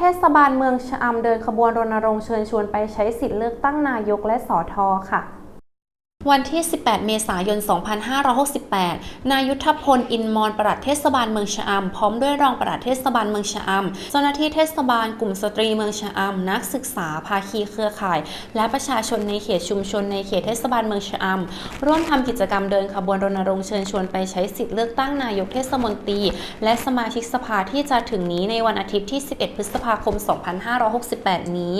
เทศบาลเมืองชะอำเดินขบวนรณรงค์เชิญชวนไปใช้สิทธิ์เลือกตั้งนายกและสอทอค่ะ วันที่ 18 เมษายน 2568 นายุทธพล อินมอน ปลัดเทศบาลเมืองชะอำ พร้อมด้วยรองปลัดเทศบาลเมืองชะอำ เจ้าหน้าที่เทศบาล กลุ่มสตรีเมืองชะอำ นักศึกษา ภาคีเครือข่าย และประชาชนในเขตชุมชนในเขตเทศบาลเมืองชะอำ ร่วมทำกิจกรรมเดินขบวนรณรงค์เชิญชวนไปใช้สิทธิ์เลือกตั้งนายกเทศมนตรี และสมาชิกสภาที่จะถึงนี้ในวันอาทิตย์ที่ 11 พฤษภาคม 2568 นี้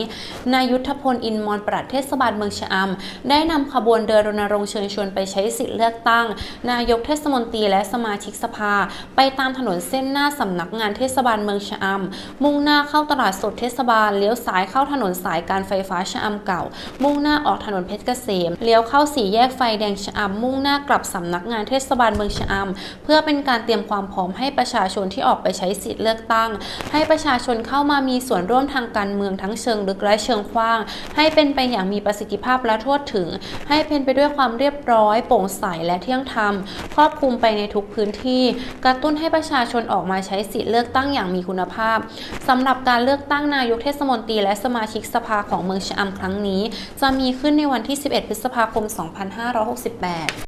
นายุทธพล อินมอน ปลัดเทศบาลเมืองชะอำ ได้นำขบวนเดินรณรงค์เชิญชวนไปใช้สิทธิ์เลือกตั้ง นายกเทศมนตรีและสมาชิกสภา ไปตามถนนเส้นหน้าสำนักงานเทศบาลเมืองชะอำมุ่งหน้าเข้าตลาดสดเทศบาลเลี้ยวซ้ายเข้าถนนสายการไฟฟ้าชะอำเก่า มุ่งหน้าออกถนนเพชรเกษมเลี้ยวเข้าสี่แยกไฟแดงชะอำมุ่งหน้ากลับสำนักงานเทศบาลเมืองชะอำเพื่อเป็นการเตรียมความพร้อมให้ประชาชนที่ออกไปใช้สิทธิ์เลือกตั้ง ให้ประชาชนเข้ามามีส่วนร่วมทางการเมืองทั้งเชิงลึกและเชิงกว้าง ให้เป็นไปอย่างมีประสิทธิภาพและทั่วถึง ให้เป็นไปด้วยความเรียบร้อย โปร่งใสและเที่ยงธรรม ครอบคลุมไปในทุกพื้นที่ กระตุ้นให้ประชาชนออกมาใช้สิทธิ์เลือกตั้งอย่างมีคุณภาพสำหรับการเลือกตั้งนายกเทศมนตรีและสมาชิกสภาของเมืองชะอำครั้งนี้ จะมีขึ้นในวันที่ 11 พฤษภาคม 2568